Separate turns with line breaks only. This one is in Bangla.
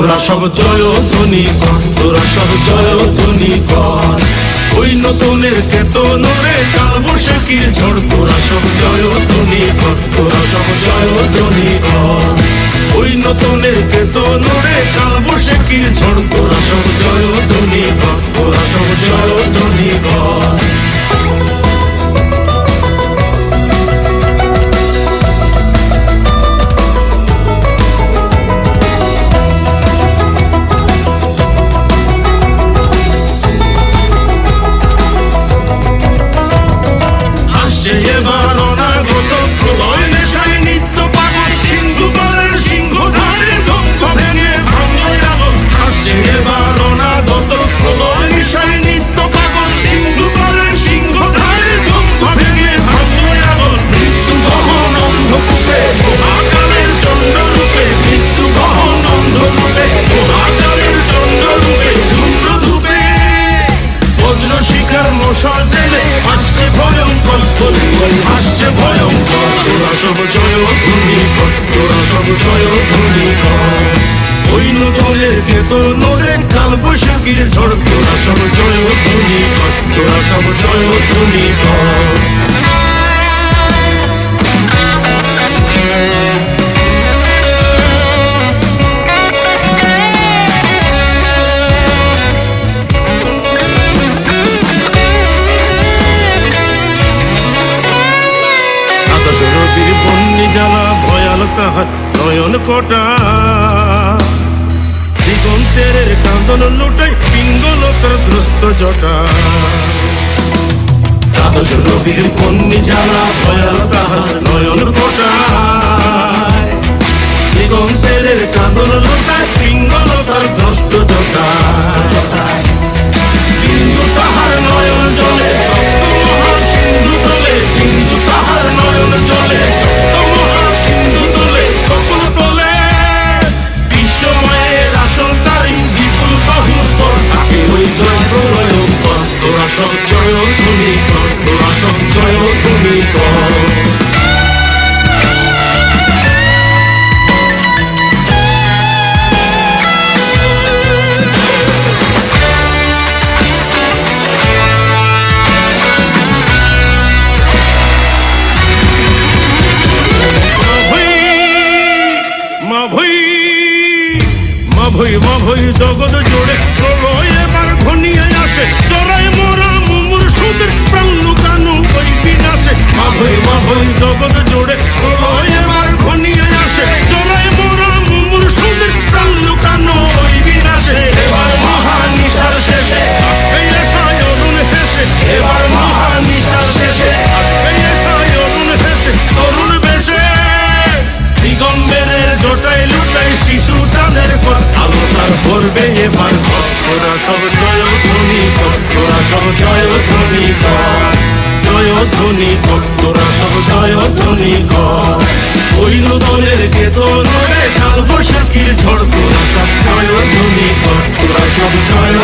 তোরা সব জয় ধ্বনি কর, তোরা সব জয় ধ্বনি কর। ওই নতুনের কেতনরে কাল বৈশাখীর ঝড়, তোরা সব জয় ধ্বনি কর, তোরা সব জয় ধ্বনি কর। ওই নতুনের কেতনরে কাল বৈশাখীর ঝড়, তোরা সব জয় ধ্বনি কর, তোরা সব জয় শিকার মশাল জেলে আসছে ভয়ঙ্কর বলে আসছে ভয়ঙ্কর, তোরা সব জয় কর তোরা সব জয় কর ওই নদনের কেতনরে কাল বৈশাখীর ঝড়, তোরা সব জয় কর তোরা সব জয় ধ্বনি কর নয়ন কটা? দিগন্তের কান্দন লুটাই পিঙ্গলতার ধ্রস্ত জটা। আকাশ নবীর কন্যা জানা ভয়াল তাহার নয়ন কটা দিগন্তের কান্দন লুটাই জয় ধ্বনি কর সব জয় ধ্বনি কর ভৈ মা ভৈ মা ভৈ মা ভৈ জগৎ জোড়ে প্রলয় এবার ঘনিয়ে আসে জরায় মোরা মুমুর প্রাণ লুকানো ওই বিনাশে। মা ভৈ জগৎ জোড়ে প্রলয় এবার ঘনিয়ে আসে। জরায় মোরা মুমুর সুদের প্রাণ লুকানো ওই বিনাশে। এবার মহানিশার শেষে এবার মহানিশার শেষে তরুণ বেশে দিগম্বরের জটাই লুটাই শিশু চাঁদের পর আলো তার ভরবে এবার ঘর। সব জয়। সব জয় ধ্বনি কর। জয় ধ্বনি কর, তোরা সব জয় ধ্বনি কর। ওই নদনের কেতনরে কাল বৈশাখীর ঝড়, তোরা সব জয় ধ্বনি কর, তোরা সব জয়